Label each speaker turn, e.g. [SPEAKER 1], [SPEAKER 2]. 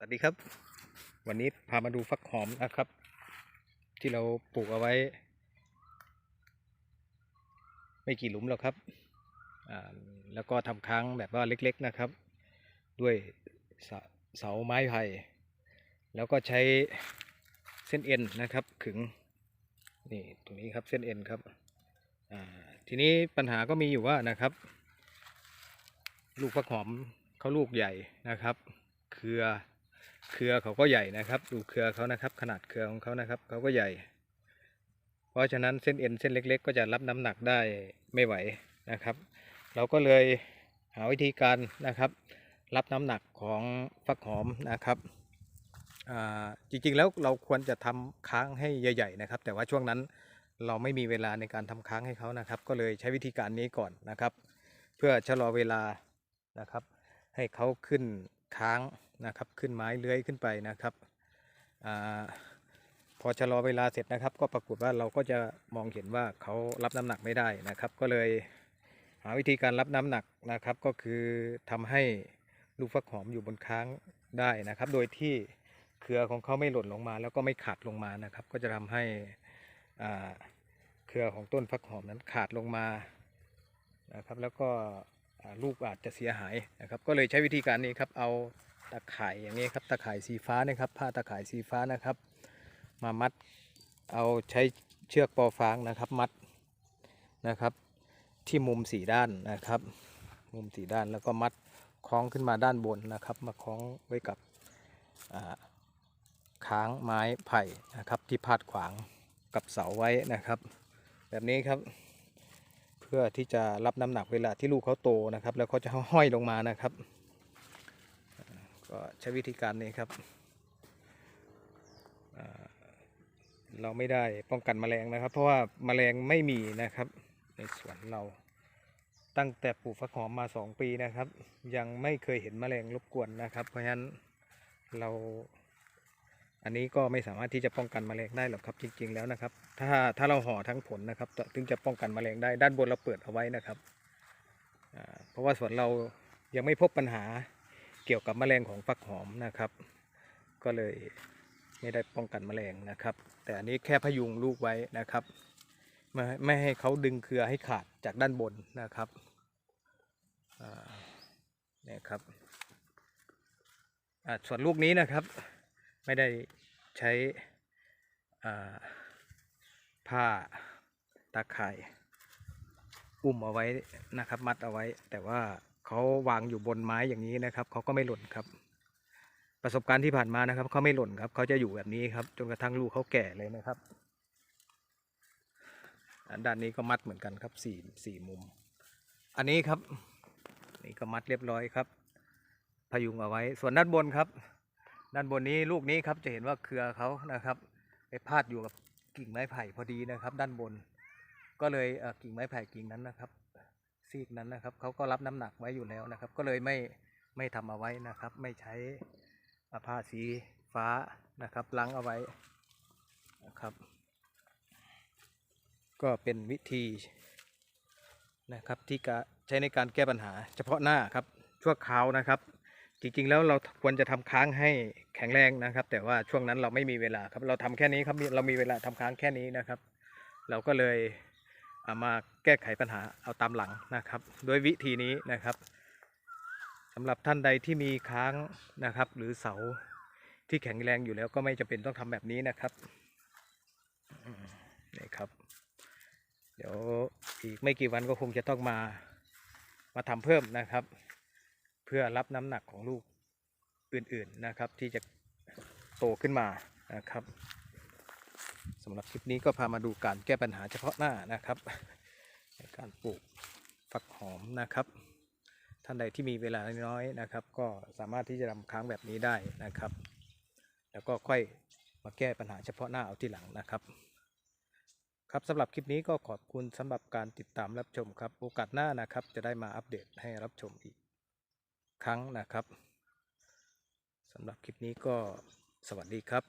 [SPEAKER 1] สวัสดีครับ วันนี้พามาดูฟักหอมนะครับ ที่เราปลูกเอาไว้ ไม่กี่หลุมหรอกครับแล้วก็ทำค้างแบบว่าเล็กๆนะครับ ด้วยเสาเสาไม้ไผ่แล้วก็ใช้เส้นเอ็นนะครับขึงนี่ตรงนี้ครับเส้นเอ็นครับทีนี้ปัญหาก็มีอยู่ว่านะครับ ลูกฟักหอมเขาลูกใหญ่นะครับ เครือ เครือเขาก็ใหญ่นะครับ ดูเครือเขานะครับ ขนาดเครือของเขานะครับเขาก็ใหญ่ เพราะฉะนั้นเส้นเอ็นเส้นเล็ก ๆ ก็จะรับน้ำหนักได้ไม่ไหวนะครับ เราก็เลยหาวิธีการนะครับ รับน้ำหนักของฟักหอมนะครับจริงๆแล้วเราควรจะทำค้างให้ใหญ่ๆนะครับ แต่ว่าช่วงนั้นเราไม่มีเวลาในการทำค้างให้เขานะครับ ก็เลยใช้วิธีการนี้ก่อนนะครับ เพื่อชะลอเวลานะครับ ให้เขาขึ้น ค้างนะครับ ขึ้นไม้เลื้อยขึ้นไปนะครับอพอชะลอเวลาเสร็จนะครับ ก็ปรากฏว่าเราก็จะมองเห็นว่าเขารับน้ำหนักไม่ได้นะครับ ก็เลยหาวิธีการรับน้ำหนักนะครับ ก็คือทำให้ลูกฟักหอมอยู่บนค้างได้นะครับ โดยที่เครือของเขาไม่หล่นลงมา แล้วก็ไม่ขาดลงมานะครับ ก็จะทำให้อ่าเครือของต้นฟักหอมนั้นขาดลงมานะครับ แล้วก็ ลูกอาจจะเสียหายนะครับก็เลยใช้วิธีการนี้ครับเอาตะข่ายอย่างนี้ครับตะข่ายสีฟ้านะครับผ้าตะข่ายสีฟ้านะครับ มามัดเอาใช้เชือกปอฟางนะครับมัดนะครับ ที่มุมสี่ด้านนะครับ มุมสี่ด้านแล้วก็มัดคล้องขึ้นมาด้านบนนะครับ มาคล้องไว้กับค้างไม้ไผ่นะครับที่พาดขวางกับเสาไว้นะครับ แบบนี้ครับ พื่อที่จะรับน้ำหนักเวลาที่ลูกเขาโตนะครับ แล้วเขาจะห้อยลงมานะครับ ก็ใช้วิธีการนี้ครับ เราไม่ได้ป้องกันแมลงนะครับ เพราะว่าแมลงไม่มีนะครับ ในสวนเราตั้งแต่ปลูกฟักหอมมา 2 ปีนะครับ ยังไม่เคยเห็นแมลงรบกวนนะครับ เพราะฉะนั้นเรา อันนี้ก็ไม่สามารถที่จะป้องกันแมลงได้หรอกครับจริง ๆ แล้วนะครับ ถ้าถ้าเราห่อทั้งผลนะครับถึงจะป้องกันแมลงได้ด้านบนเราเปิดเอาไว้นะครับเพราะว่าสวนเรายังไม่พบปัญหาเกี่ยวกับแมลงของฟักหอมนะครับ ก็เลยไม่ได้ป้องกันแมลงนะครับ แต่อันนี้แค่พยุงลูกไว้นะครับไม่ไม่ให้เขาดึงเครือให้ขาดจากด้านบนนะครับนี่ครับส่วนลูกนี้นะครับ ไม่ได้ใช้ผ้าตาข่ายอุ้มเอาไว้นะครับ มัดเอาไว้ แต่ว่าเขาวางอยู่บนไม้อย่างนี้นะครับเขาก็ไม่หล่นครับ ประสบการณ์ที่ผ่านมานะครับเขาไม่หล่นครับเขาจะอยู่แบบนี้ครับ จนกระทั่งลูกเขาแก่เลยนะครับด้านนี้ก็มัดเหมือนกันครับสี่สี่มุม อันนี้ครับ นี่ก็มัดเรียบร้อยครับ พยุงเอาไว้ส่วนด้านบนครับ ด้านบนนี้ลูกนี้ครับจะเห็นว่าเครือเขานะครับ ไปพาดอยู่กับกิ่งไม้ไผ่พอดีนะครับ ด้านบน ก็เลยกิ่งไม้ไผ่กิ่งนั้นนะครับ ซีกนั้นนะครับเขาก็รับน้ำหนักไว้อยู่แล้วนะครับ ก็เลยไม่ไม่ทำเอาไว้นะครับ ไม่ใช้อ่าผ้าสีฟ้านะครับล้างเอาไว้นะครับ ก็เป็นวิธีนะครับที่จะใช้ในการแก้ปัญหา เฉพาะหน้าครับชั่วคราวนะครับ จริงๆแล้วเราควรจะทำค้างให้แข็งแรงนะครับ แต่ว่าช่วงนั้นเราไม่มีเวลาครับ เราทำแค่นี้ครับเรามีเวลาทำค้างแค่นี้นะครับ เราก็เลยเอามาแก้ไขปัญหาเอาตามหลังนะครับโดยวิธีนี้นะครับสำหรับท่านใดที่มีค้างนะครับ หรือเสาที่แข็งแรงอยู่แล้วก็ไม่จำเป็นต้องทำแบบนี้นะครับนี่ครับ เดี๋ยวอีกไม่กี่วันก็คงจะต้องมามาทำเพิ่มนะครับ เพื่อรับน้ำหนักของลูกอื่นๆนะครับที่จะโตขึ้นมานะครับสำหรับคลิปนี้ก็พามาดูการแก้ปัญหาเฉพาะหน้านะครับในการปลูกฟักหอมนะครับ ท่านใดที่มีเวลาน้อยนะครับ ก็สามารถที่จะทำค้างแบบนี้ได้นะครับ แล้วก็ค่อยมาแก้ปัญหาเฉพาะหน้าเอาทีหลังนะครับ ครับสำหรับคลิปนี้ก็ขอบคุณสำหรับการติดตามรับชมครับ โอกาสหน้านะครับ จะได้มาอัปเดตให้รับชมอีก ครั้งนะครับสำหรับคลิปนี้ก็สวัสดีครับ